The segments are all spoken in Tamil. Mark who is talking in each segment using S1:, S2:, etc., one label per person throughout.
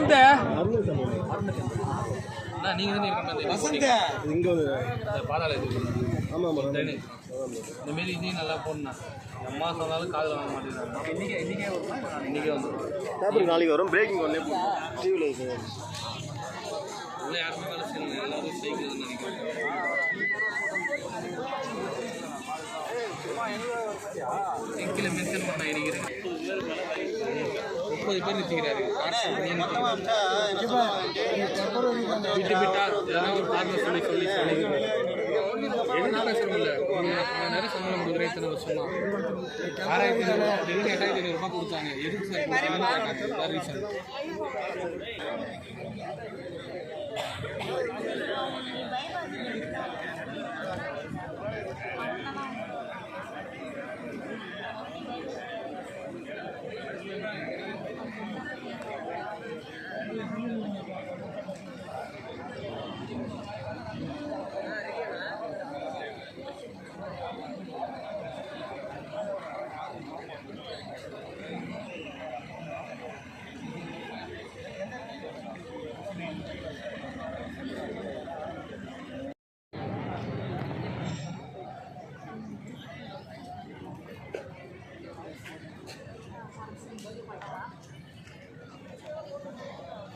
S1: வசந்த்
S2: அண்ணா, நீங்க தானே இருக்க மாதிரி
S3: வசந்த்.
S4: இங்கே
S2: பாதாள இது
S4: ஆமாம் ஆமாம்
S2: ட்ரைனேஜ் இந்த மாரி இதையும் நல்லா போடணும். அம்மா சொன்னாலும் காதில் வாங்க மாட்டேங்கிறாங்க.
S3: இன்னைக்கு இன்னைக்கே வருமா?
S2: இன்னைக்கே வந்துடும்
S4: நாளைக்கு வரும். பிரேக்கிங் போகும் டிவியில்
S2: யாருமே வேலை செய்யணும் எல்லாரும் சைக்கிள் நினைக்கிறேன். சைக்கிளை மென்ஷன் பண்ண நினைக்கிறேன் முப்பது பேர் நிறுத்திக்கிறாரு விட்டு விட்டா இதெல்லாம் ஒரு சொல்லி சொல்லி சம்பளம் கொடுக்குறேன் இத்தனை வருஷமா ஆறாயிரத்தி ஐநூறுபா டெய்லி எட்டாயிரத்தி ஐநூறுபா கொடுத்தாங்க எதுக்கு சார். ரீசன்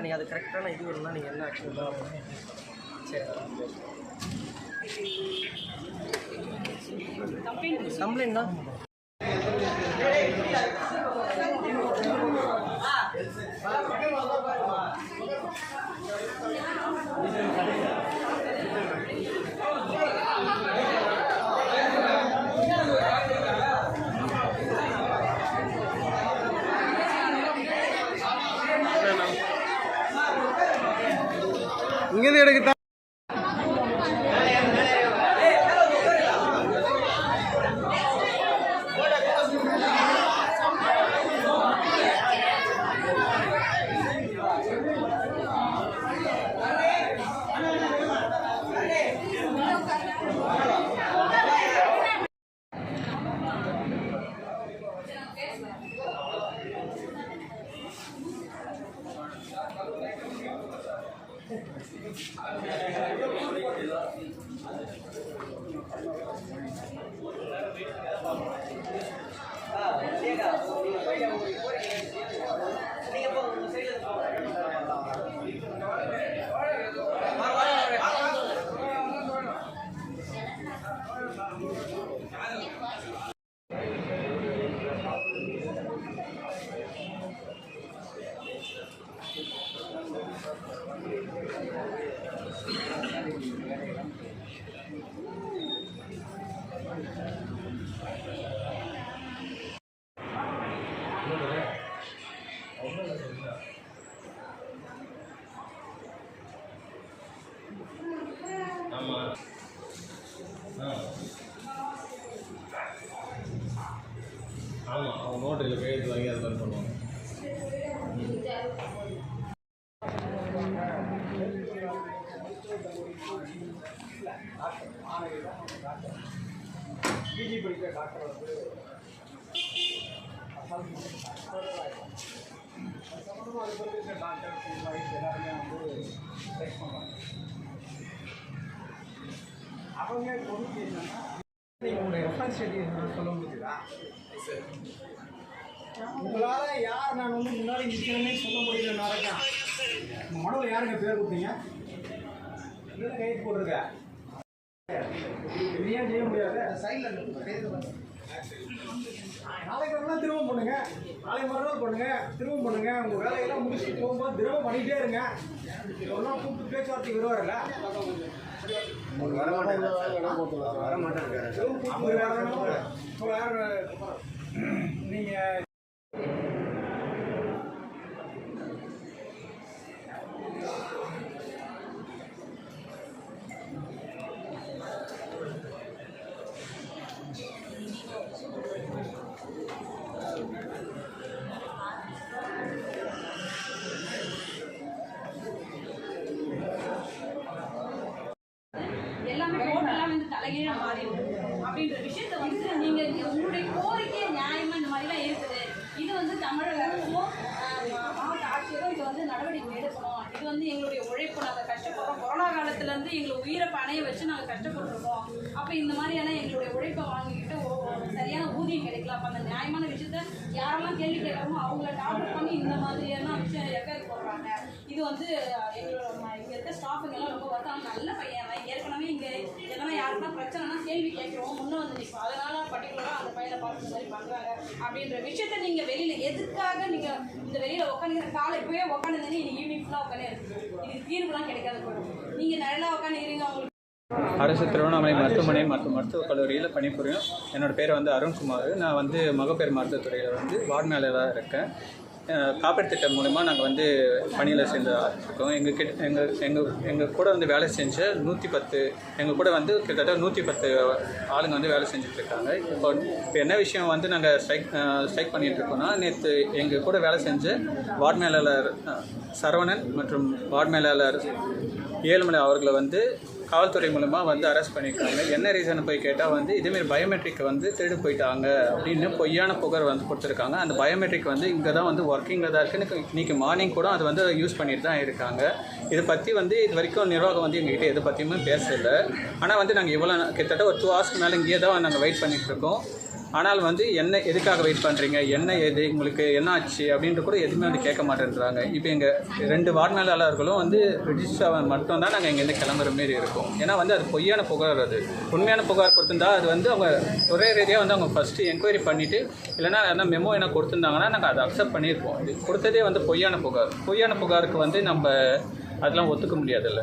S1: சரிங்க நீங்கள் அது கரெக்டான இது வரலாம் நீங்கள் என்ன ஆக்ஷன் தான் சரி கம்ப்ளைண்ட்னா?
S4: இங்கேருந்து ஆ நோட்டில் கையெழுத்து வாங்கி அது மாதிரி பண்ணுவாங்க
S3: உங்களால யார் நான் வந்து முன்னாடி நிற்கிறேன்னே சொல்ல முடியல நாளைக்கா. மனதில் யாருங்க பேர் கொடுத்தீங்க? இதில் கையெழுத்து போட்டிருக்க? இது ஏன் செய்ய முடியாது? சைடில் நாளைக்கு வரலாம் திரும்ப பண்ணுங்க. நாளைக்கு மறுநாள் பண்ணுங்க. திரும்ப பண்ணுங்க. உங்க வேலையெல்லாம் முடிச்சுட்டு போகும்போது திரும்ப பண்ணிட்டே இருங்க. ஒன்றும் கூப்பிட்டு பேச்சுவார்த்தைக்கு வருவார்ல
S4: வர மாட்டேன்
S3: நீங்க
S5: கீழே அப்படின்ற விஷயத்த வந்து நீங்க உங்களுடைய கோரிக்கை நியாயமா இந்த மாதிரிலாம் இருக்குது. இது வந்து தமிழகமும் மாவட்ட ஆட்சியரும் இது வந்து நடவடிக்கை எடுக்கணும். இது வந்து எங்களுடைய உழைப்பு. நாங்கள் கஷ்டப்படுறோம். கொரோனா காலத்துல இருந்து எங்களை உயிரை பணைய வச்சு நாங்கள் கஷ்டப்பட்டுருக்கோம். அப்போ இந்த மாதிரியான எங்களுடைய உழைப்பை வாங்கி ஊதியம் கிடைக்கல. அப்போ அந்த நியாயமான விஷயத்த யாரெல்லாம் கேள்வி கேட்கறமோ அவங்கள டார்கெட் பண்ணி இந்த மாதிரியான விஷயம் எஃபேர் போடுறாங்க. இது வந்து எங்களோட இங்கே இருக்க ஸ்டாஃபுங்க எல்லாம் ரொம்ப வருத்தம். நல்ல பையன். ஏற்கனவே இங்கே எதனா யாருன்னா பிரச்சனைனா கேள்வி கேட்குறோம். முன்னே வந்து நிற்போம் அதனால பர்டிகுலராக அந்த பையனை பார்த்து மாதிரி பண்ணுறாங்க அப்படின்ற விஷயத்த நீங்கள் வெளியில் எதுக்காக நீங்கள் இந்த வெளியில் உட்காந்து காலை இப்போயே உட்காந்து இன்னைக்கு ஈவினிங் ஃபுல்லாக உட்காந்து இது தீர்வுலாம் கிடைக்காது போயிடும் நீங்கள் நல்லா உட்காந்துக்கிறீங்க உங்களுக்கு
S6: அரசு திருவண்ணாமலை மருத்துவமனை மற்றும் மருத்துவக் கல்லூரியில் பணிபுரியும் என்னோடய பேர் வந்து அருண்குமார். நான் வந்து மகப்பேறு மருத்துவத்துறையில் வந்து வார்டு மேலராக இருக்கேன். காப்பீடு திட்டம் மூலிமா நாங்கள் வந்து பணியில் சேர்ந்துருக்கோம். எங்கள் கிட்ட எங்கள் எங்கள் எங்கள் கூட வந்து வேலை செஞ்ச நூற்றி பத்து எங்கள் கூட வந்து கிட்டத்தட்ட நூற்றி பத்து ஆளுங்க வந்து வேலை செஞ்சுட்ருக்காங்க. இப்போ இப்போ என்ன விஷயம் வந்து நாங்கள் ஸ்ட்ரைக் ஸ்ட்ரைக் பண்ணிகிட்ருக்கோம்னா நேற்று எங்கள் கூட வேலை செஞ்ச வார்டு மேலாளர் சரவணன் மற்றும் வார்டு மேலாளர் ஏழுமலை அவர்களை வந்து காவல்துறை மூலமாக வந்து அரெஸ்ட் பண்ணியிருக்காங்க என்ன ரீசன் போய் கேட்டால் வந்து இதேமாரி பயோமெட்ரிக் வந்து திருடு போயிட்டாங்க அப்படின்னு பொய்யான புகார் வந்து கொடுத்துருக்காங்க. அந்த பயோமெட்ரிக் வந்து இங்கே தான் வந்து ஒர்க்கிங்கில் தான் இருக்குது இன்றைக்கி மார்னிங் கூட அது வந்து யூஸ் பண்ணிட்டு தான் இருக்காங்க. இதை பற்றி வந்து இது வரைக்கும் நிர்வாகம் வந்து எங்ககிட்ட எதை பற்றியுமே பேசலை. ஆனால் வந்து நாங்கள் இவ்வளோ கிட்டத்தட்ட ஒரு டூ ஹவர்ஸ்க்கு மேலே இங்கேயே தான் நாங்கள் வெயிட் பண்ணிகிட்ருக்கோம் ஆனால் வந்து என்ன எதுக்காக வெயிட் பண்ணுறீங்க என்ன எது உங்களுக்கு என்ன ஆச்சு? அப்படின்ட்டு கூட எதுவுமே வந்து கேட்க மாட்டேன்றாங்க. இப்போ எங்கள் ரெண்டு வார்டு மேலாளர்களும் வந்து ரிஜிஸ்டர் மட்டும் தான் நாங்கள் இங்கேருந்து கிளம்புற மாரி இருக்கும். ஏன்னா வந்து அது பொய்யான புகார் அது. உண்மையான புகார் கொடுத்துருந்தா அது வந்து அவங்க ஒரே ரீதியாக வந்து அவங்க ஃபஸ்ட்டு என்கொயரி பண்ணிவிட்டு இல்லைன்னா எதனா மெமோ என்ன கொடுத்துருந்தாங்கன்னா நாங்கள் அதை அக்செப்ட் பண்ணியிருப்போம். இது கொடுத்ததே வந்து பொய்யான புகார். பொய்யான புகாருக்கு வந்து நம்ம அதெல்லாம் ஒத்துக்க முடியாதுல்ல.